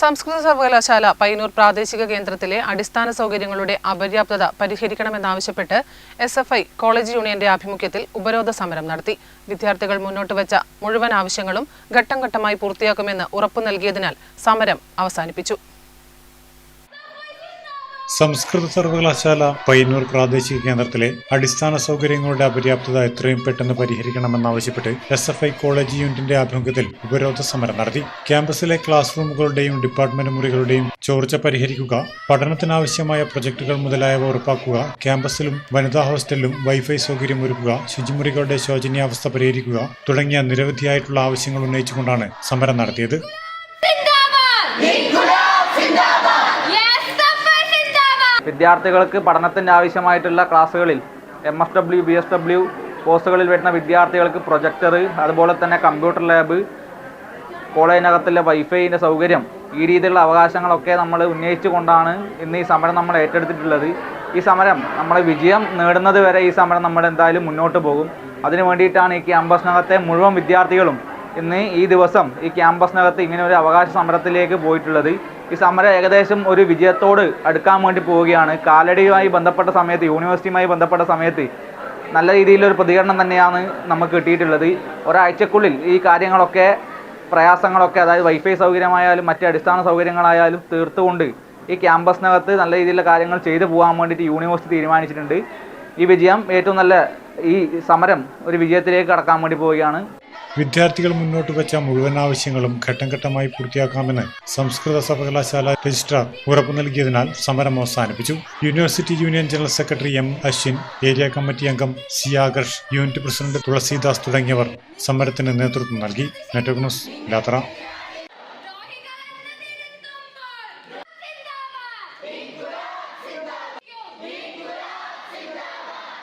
സംസ്കൃത സർവകലാശാല പയ്യന്നൂർ പ്രാദേശിക കേന്ദ്രത്തിലെ അടിസ്ഥാന സൗകര്യങ്ങളുടെ അപര്യാപ്തത പരിഹരിക്കണമെന്നാവശ്യപ്പെട്ട് എസ് എഫ് ഐ കോളേജ് യൂണിയന്റെ ആഭിമുഖ്യത്തിൽ ഉപരോധ സമരം നടത്തി. വിദ്യാർത്ഥികൾ മുന്നോട്ട് വെച്ച മുഴുവൻ ആവശ്യങ്ങളും ഘട്ടം ഘട്ടമായി പൂർത്തിയാക്കുമെന്ന് ഉറപ്പു നൽകിയതിനാൽ സമരം അവസാനിപ്പിച്ചു. സംസ്കൃത സർവകലാശാല പയ്യന്നൂർ പ്രാദേശിക കേന്ദ്രത്തിലെ അടിസ്ഥാന സൗകര്യങ്ങളുടെ അപര്യാപ്തത എത്രയും പെട്ടെന്ന് പരിഹരിക്കണമെന്നാവശ്യപ്പെട്ട് എസ് എഫ് ഐ കോളേജ് യൂണിറ്റിന്റെ ആഭിമുഖ്യത്തിൽ ഉപരോധ സമരം നടത്തി. ക്യാമ്പസിലെ ക്ലാസ് റൂമുകളുടെയും ഡിപ്പാർട്ട്മെന്റ് മുറികളുടെയും ചോർച്ച പരിഹരിക്കുക പഠനത്തിനാവശ്യമായ പ്രൊജക്ടുകൾ മുതലായവ ഉറപ്പാക്കുക ക്യാമ്പസിലും വനിതാ ഹോസ്റ്റലിലും വൈഫൈ സൗകര്യം ഒരുക്കുക ശുചിമുറികളുടെ ശോചനീയാവസ്ഥ പരിഹരിക്കുക തുടങ്ങിയ നിരവധിയായിട്ടുള്ള ആവശ്യങ്ങൾ ഉന്നയിച്ചുകൊണ്ടാണ് സമരം നടത്തിയത്. വിദ്യാർത്ഥികൾക്ക് പഠനത്തിന് ആവശ്യമായിട്ടുള്ള ക്ലാസ്സുകളിൽ M S W B S W കോഴ്സുകളിൽ വരുന്ന വിദ്യാർത്ഥികൾക്ക് പ്രൊജക്ടർ അതുപോലെ തന്നെ കമ്പ്യൂട്ടർ ലാബ് കോളേജിനകത്തുള്ള വൈഫൈന്റെ സൗകര്യം ഈ രീതിയിലുള്ള അവകാശങ്ങളൊക്കെ നമ്മൾ ഉന്നയിച്ചു കൊണ്ടാണ് ഇന്ന് ഈ സമരം നമ്മൾ ഏറ്റെടുത്തിട്ടുള്ളത്. ഈ സമരം നമ്മൾ വിജയം നേടുന്നത് വരെ ഈ സമരം നമ്മൾ എന്തായാലും മുന്നോട്ട് പോകും. അതിനു വേണ്ടിയിട്ടാണ് ഈ ക്യാമ്പസിനകത്തെ മുഴുവൻ വിദ്യാർത്ഥികളും ഇന്ന് ഈ ദിവസം ഈ ക്യാമ്പസിനകത്ത് ഇങ്ങനെ ഒരു അവകാശ സമരത്തിലേക്ക് പോയിട്ടുള്ളത്. ഈ സമരം ഏകദേശം ഒരു വിജയത്തോട് അടുക്കാൻ വേണ്ടി പോവുകയാണ്. കാലടിയുമായി ബന്ധപ്പെട്ട സമയത്ത് യൂണിവേഴ്സിറ്റിയുമായി ബന്ധപ്പെട്ട സമയത്ത് നല്ല രീതിയിലൊരു പ്രതികരണം തന്നെയാണ് നമുക്ക് കിട്ടിയിട്ടുള്ളത്. ഒരാഴ്ചക്കുള്ളിൽ ഈ കാര്യങ്ങളൊക്കെ പ്രയാസങ്ങളൊക്കെ അതായത് വൈഫൈ സൗകര്യമായാലും മറ്റ് അടിസ്ഥാന സൗകര്യങ്ങളായാലും തീർത്തുകൊണ്ട് ഈ ക്യാമ്പസിനകത്ത് നല്ല രീതിയിലുള്ള കാര്യങ്ങൾ ചെയ്തു പോകാൻ വേണ്ടിയിട്ട് യൂണിവേഴ്സിറ്റി തീരുമാനിച്ചിട്ടുണ്ട്. ഈ വിജയം ഏറ്റവും നല്ല ഈ സമരം ഒരു വിജയത്തിലേക്ക് കടക്കാൻ വേണ്ടി പോവുകയാണ്. വിദ്യാർത്ഥികൾ മുന്നോട്ട് വെച്ച മുഴുവൻ ആവശ്യങ്ങളും ഘട്ടം ഘട്ടമായി പൂർത്തിയാക്കാമെന്ന് സംസ്കൃത സർവകലാശാല രജിസ്ട്രാർ ഉറപ്പു നൽകിയതിനാൽ സമരം അവസാനിപ്പിച്ചു. University union general secretary M Ashwin area committee അംഗം C Akarsh unit president Tulasidas തുടങ്ങിയവർ സമരത്തിന് നേതൃത്വം നൽകി. നെറ്റ്വർക്ക് ന്യൂസ് യാത്ര